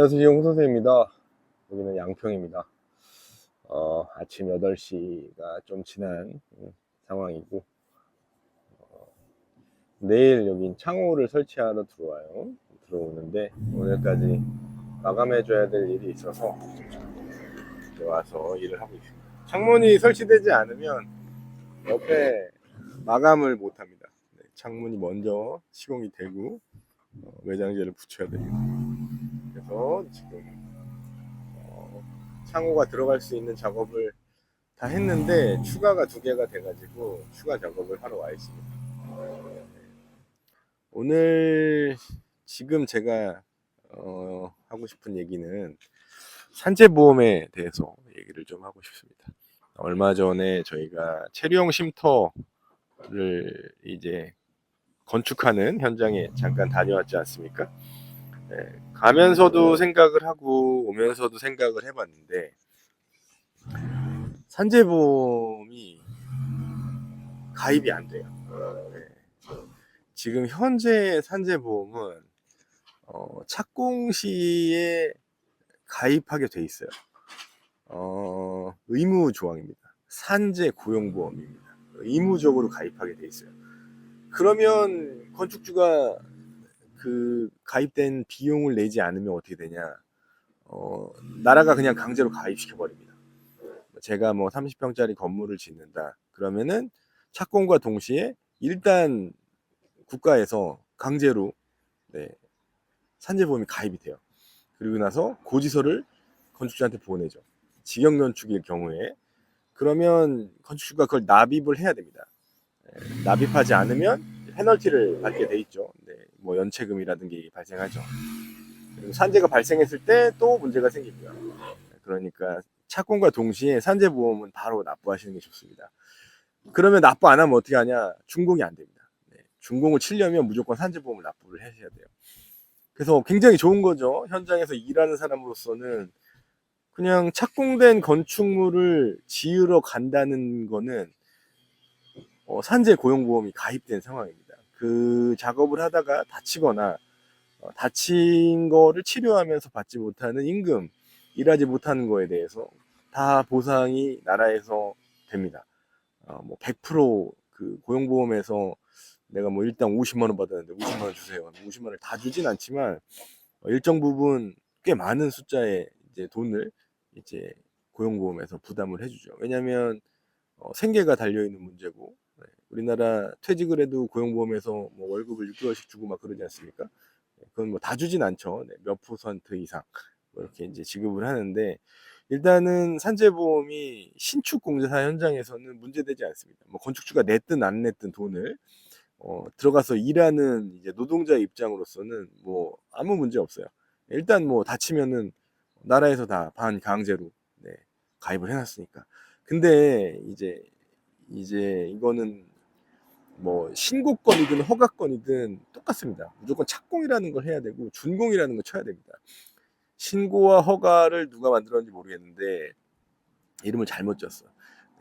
안녕하세요 홍선생입니다. 여기는 양평입니다. 어, 아침 8시가 좀 지난 음, 상황이고 어, 내일 여긴 창호를 설치하러 들어와요. 들어오는데 오늘까지 마감해 줘야 될 일이 있어서 이제 와서 일을 하고 있습니다. 창문이 설치되지 않으면 옆에 마감을 못 합니다. 네, 창문이 먼저 시공이 되고 어, 외장재를 붙여야 됩니다 그래서 지금 어, 창호가 들어갈 수 있는 작업을 다 했는데 추가가 두 개가 돼가지고 추가 작업을 하러 와 있습니다. 네. 오늘 지금 제가 어, 하고 싶은 얘기는 산재보험에 대해서 얘기를 좀 하고 싶습니다. 얼마 전에 저희가 체류용 쉼터를 이제 건축하는 현장에 잠깐 다녀왔지 않습니까? 네, 가면서도 생각을 하고 오면서도 생각을 해봤는데 산재보험이 가입이 안 돼요. 네. 지금 현재 산재보험은 어, 착공 시에 가입하게 돼 있어요. 어, 의무 조항입니다. 산재 고용보험입니다. 의무적으로 가입하게 돼 있어요. 그러면 건축주가 그 가입된 비용을 내지 않으면 어떻게 되냐? 어, 나라가 그냥 강제로 가입시켜 버립니다. 제가 뭐 30평짜리 건물을 짓는다. 그러면은 착공과 동시에 일단 국가에서 강제로 네, 산재보험이 가입이 돼요. 그리고 나서 고지서를 건축주한테 보내죠. 직영 건축일 경우에 그러면 건축주가 그걸 납입을 해야 됩니다. 네, 납입하지 않으면 페널티를 받게 돼 있죠. 네, 뭐 연체금이라든지 발생하죠. 그리고 산재가 발생했을 때 또 문제가 생기고요. 그러니까 착공과 동시에 산재보험은 바로 납부하시는 게 좋습니다. 그러면 납부 안 하면 어떻게 하냐? 준공이 안 됩니다. 네, 준공을 치려면 무조건 산재보험을 납부를 하셔야 돼요. 그래서 굉장히 좋은 거죠. 현장에서 일하는 사람으로서는 그냥 착공된 건축물을 지으러 간다는 거는 어, 산재 고용보험이 가입된 상황입니다. 그 작업을 하다가 다치거나 어, 다친 거를 치료하면서 받지 못하는 임금, 일하지 못하는 거에 대해서 다 보상이 나라에서 됩니다. 어, 뭐 100%그 고용보험에서 내가 뭐 일당 50만 원 받았는데 50만 원 주세요. 50만 원을 다 주진 않지만 어, 일정 부분 꽤 많은 숫자의 이제 돈을 이제 고용보험에서 부담을 해주죠. 왜냐하면 어, 생계가 달려 있는 문제고 네, 우리나라 퇴직을 해도 고용보험에서 뭐 월급을 6개월씩 주고 막 그러지 않습니까? 네, 그건 뭐 다 주진 않죠. 네, 몇 퍼센트 이상 뭐 이렇게 이제 지급을 하는데 일단은 산재보험이 신축 공사 현장에서는 문제되지 않습니다. 뭐 건축주가 냈든 안 냈든 돈을 어, 들어가서 일하는 이제 노동자 입장으로서는 뭐 아무 문제 없어요. 일단 뭐 다치면은 나라에서 다 반강제로 네, 가입을 해놨으니까. 근데 이제 이제 이거는 뭐 신고건이든 허가건이든 똑같습니다. 무조건 착공이라는 걸 해야 되고 준공이라는 걸 쳐야 됩니다. 신고와 허가를 누가 만들었는지 모르겠는데 이름을 잘못 졌어.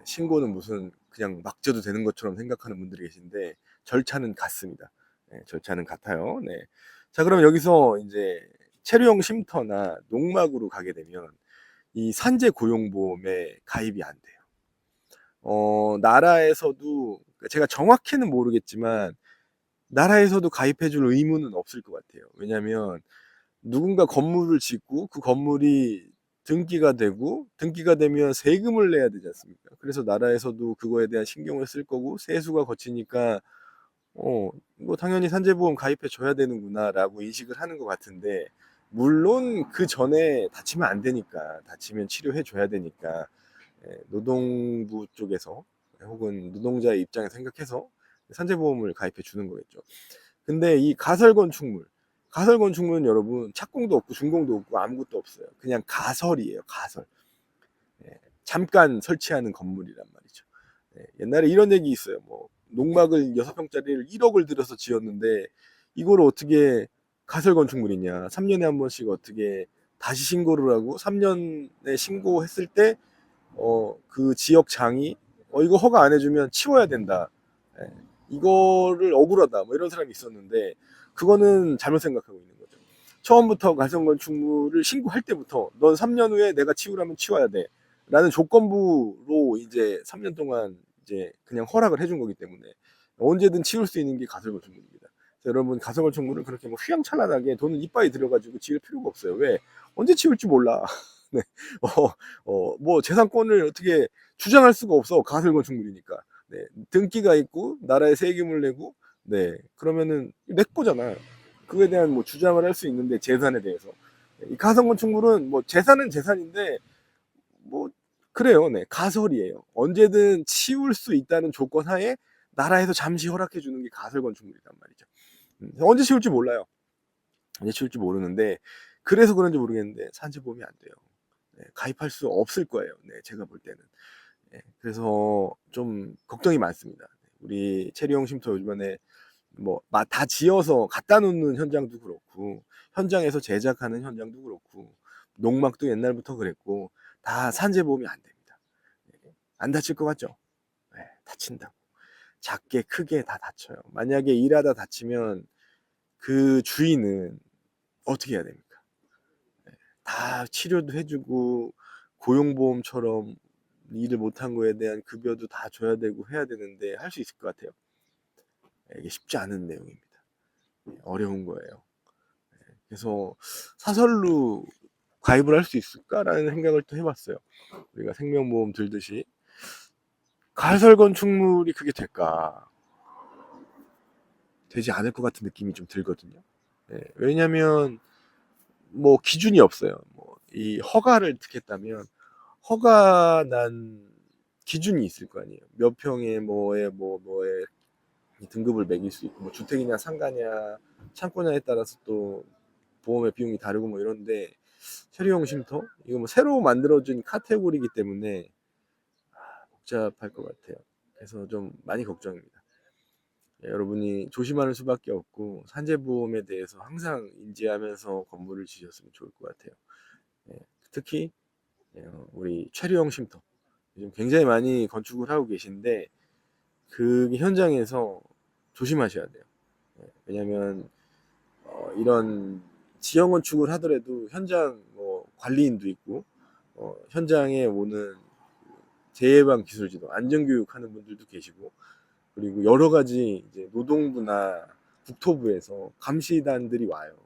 신고는 무슨 그냥 막 져도 되는 것처럼 생각하는 분들이 계신데 절차는 같습니다. 네, 절차는 같아요. 네. 자, 그럼 여기서 이제 체류용 쉼터나 농막으로 가게 되면 이 산재 고용보험에 가입이 안 돼요. 어, 나라에서도 제가 정확히는 모르겠지만 나라에서도 가입해줄 의무는 없을 것 같아요. 왜냐하면 누군가 건물을 짓고 그 건물이 등기가 되고 등기가 되면 세금을 내야 되지 않습니까? 그래서 나라에서도 그거에 대한 신경을 쓸 거고 세수가 거치니까 어, 뭐 당연히 산재보험 가입해 줘야 되는구나라고 인식을 하는 것 같은데 물론 그 전에 다치면 안 되니까 다치면 치료해 줘야 되니까 예, 노동부 쪽에서 혹은 노동자의 입장에 생각해서 산재보험을 가입해 주는 거겠죠. 근데 이 가설 건축물, 가설 건축물은 여러분 착공도 없고 준공도 없고 아무것도 없어요. 그냥 가설이에요. 가설. 예, 잠깐 설치하는 건물이란 말이죠. 예, 옛날에 이런 얘기 있어요. 뭐 농막을 6평짜리를 1억을 들여서 지었는데 이걸 어떻게 가설 건축물이냐. 3년에 한 번씩 어떻게 다시 신고를 하고 3년에 신고했을 때 어, 그 지역 장이 어, 이거 허가 안 해주면 치워야 된다. 예, 이거를 억울하다. 뭐 이런 사람이 있었는데 그거는 잘못 생각하고 있는 거죠. 처음부터 가설건축물을 신고할 때부터 넌 3년 후에 내가 치우라면 치워야 돼. 라는 조건부로 이제 3년 동안 이제 그냥 허락을 해준 거기 때문에 언제든 치울 수 있는 게 가설건축물입니다. 여러분 가설건축물을 그렇게 뭐 휘황찬란하게 돈을 이빠이 들여가지고 지을 필요가 없어요. 왜? 언제 치울지 몰라. 네. 어, 어, 뭐 재산권을 어떻게 주장할 수가 없어. 가설건축물이니까. 네. 등기가 있고 나라에 세금을 내고 네. 그러면은 내 거잖아. 그에 대한 뭐 주장을 할 수 있는데 재산에 대해서. 이 가설건축물은 뭐 재산은 재산인데 뭐 그래요. 네. 가설이에요. 언제든 치울 수 있다는 조건 하에 나라에서 잠시 허락해 주는 게 가설 건축물이란 말이죠. 음, 언제 치울지 몰라요. 언제 치울지 모르는데 그래서 그런지 모르겠는데 산재보험이 안 돼요. 네, 가입할 수 없을 거예요. 네, 제가 볼 때는. 네, 그래서 좀 걱정이 많습니다. 우리 체리용 쉼터 요즘에 뭐다 지어서 갖다 놓는 현장도 그렇고 현장에서 제작하는 현장도 그렇고 농막도 옛날부터 그랬고 다 산재 보험이 안 됩니다. 네, 안 다칠 것 같죠? 네, 다친다고. 작게 크게 다 다쳐요. 만약에 일하다 다치면 그 주인은 어떻게 해야 됩니까? 네, 다 치료도 해주고 고용보험처럼 일을 못한 거에 대한 급여도 다 줘야 되고 해야 되는데 할 수 있을 것 같아요. 네, 이게 쉽지 않은 내용입니다. 네, 어려운 거예요. 네, 그래서 사설로 가입을 할 수 있을까라는 생각을 또 해봤어요. 우리가 생명보험 들듯이 가설 건축물이 그게 될까? 되지 않을 것 같은 느낌이 좀 들거든요. 네, 왜냐하면 뭐 기준이 없어요. 뭐 이 허가를 듣겠다면 허가 난 기준이 있을 거 아니에요. 몇 평에 뭐에 뭐 뭐에 등급을 매길 수 있고 뭐 주택이냐 상가냐 창고냐에 따라서 또 보험의 비용이 다르고 뭐 이런데 체류용 쉼터 이거 뭐 새로 만들어진 카테고리이기 때문에 아, 복잡할 것 같아요. 그래서 좀 많이 걱정입니다. 예, 여러분이 조심하는 수밖에 없고 산재보험에 대해서 항상 인지하면서 건물을 지셨으면 좋을 것 같아요. 예, 특히 예, 우리 체류용 쉼터 요즘 굉장히 많이 건축을 하고 계신데 그 현장에서 조심하셔야 돼요. 예, 왜냐하면 어, 이런 지형 건축을 하더라도 현장 뭐 관리인도 있고 어, 현장에 오는 재예방 기술지도 안전교육 하는 분들도 계시고 그리고 여러 가지 이제 노동부나 국토부에서 감시단들이 와요.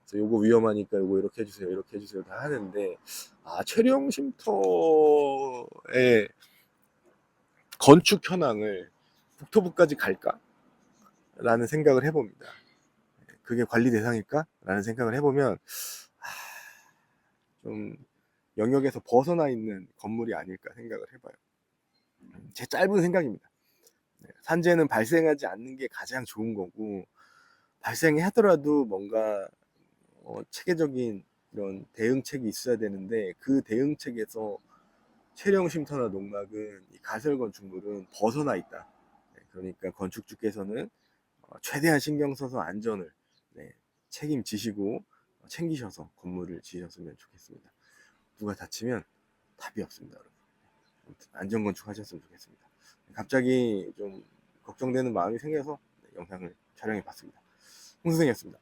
그래서 요거 위험하니까 요거 이렇게 해주세요, 이렇게 해주세요 다 하는데 아 최령 쉼터의 건축 현황을 국토부까지 갈까? 라는 생각을 해봅니다. 그게 관리 대상일까? 라는 생각을 해보면 아, 좀 영역에서 벗어나 있는 건물이 아닐까 생각을 해봐요. 제 짧은 생각입니다. 네, 산재는 발생하지 않는 게 가장 좋은 거고 발생하더라도 뭔가 어, 체계적인 이런 대응책이 있어야 되는데 그 대응책에서 체령 쉼터나 농막은 이 가설 건축물은 벗어나 있다. 네, 그러니까 건축주께서는 어, 최대한 신경 써서 안전을 네, 책임지시고 챙기셔서 건물을 지으셨으면 좋겠습니다. 누가 다치면 답이 없습니다, 여러분. 안전 건축하셨으면 좋겠습니다. 갑자기 좀 걱정되는 마음이 생겨서 영상을 촬영해 봤습니다. 홍선생이었습니다.